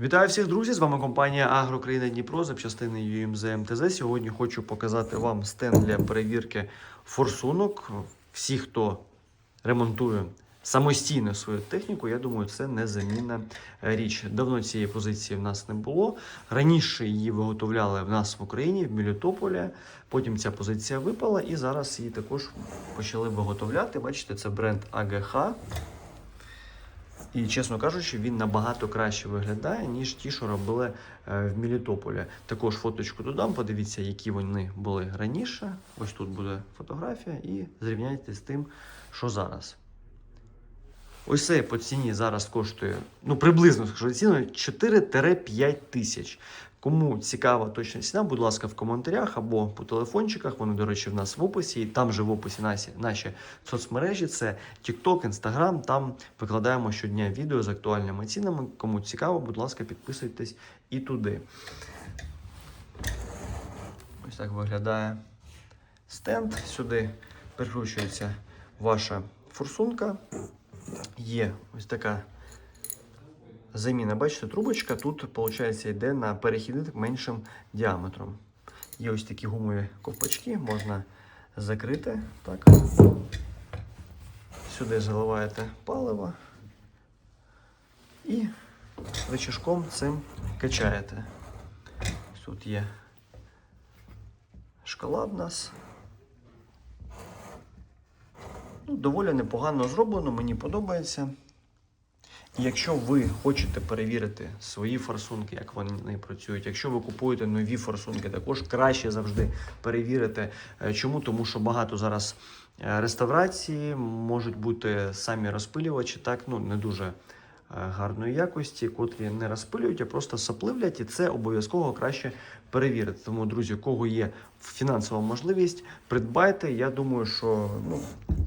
Вітаю всіх друзі! З вами компанія Агрокраїна Дніпро, запчастини UMZ МТЗ. Сьогодні хочу показати вам стенд для перевірки форсунок. Всі, хто ремонтує самостійно свою техніку, я думаю, це незамінна річ. Давно цієї позиції в нас не було. Раніше її виготовляли в нас в Україні, в Мелітополі. Потім ця позиція випала, і зараз її також почали виготовляти. Бачите, це бренд АГХ. І, чесно кажучи, він набагато краще виглядає, ніж ті, що робили е, в Мілітополі. Також фоточку додам, подивіться, які вони були раніше. Ось тут буде фотографія, і зрівняйте з тим, що зараз. Ось цей по ціні зараз коштує, ну приблизно скажу ціну 4-5 тисяч. Кому цікава точна ціна, будь ласка, в коментарях або по телефончиках. Вони, до речі, в нас в описі. І там же в описі наші, наші соцмережі. Це TikTok, Instagram. Там викладаємо щодня відео з актуальними цінами. Кому цікаво, будь ласка, підписуйтесь і туди. Ось так виглядає стенд. Сюди прикручується ваша форсунка. Є ось така заміна. Бачите, трубочка тут, виходить, йде на перехідник меншим діаметром. Є ось такі гумові ковпачки, можна закрити. Так. Сюди заливаєте паливо і рычажком цим качаєте. Тут є шкала в нас. Ну, доволі непогано зроблено, мені подобається. І якщо ви хочете перевірити свої форсунки, як вони працюють, якщо ви купуєте нові форсунки, також краще завжди перевірити. Е, Чому? Тому що багато зараз е, реставрації можуть бути самі розпилювачі, так ну не дуже е, гарної якості, котрі не розпилюють, а просто сапливлять, і це обов'язково краще перевірити. Тому, друзі, кого є фінансова можливість, придбайте. Я думаю, що ну,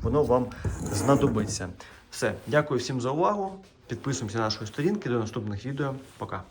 воно вам знадобиться. Все, дякую всім за увагу. Підписуємося на наші сторінки. До наступних відео. Пока.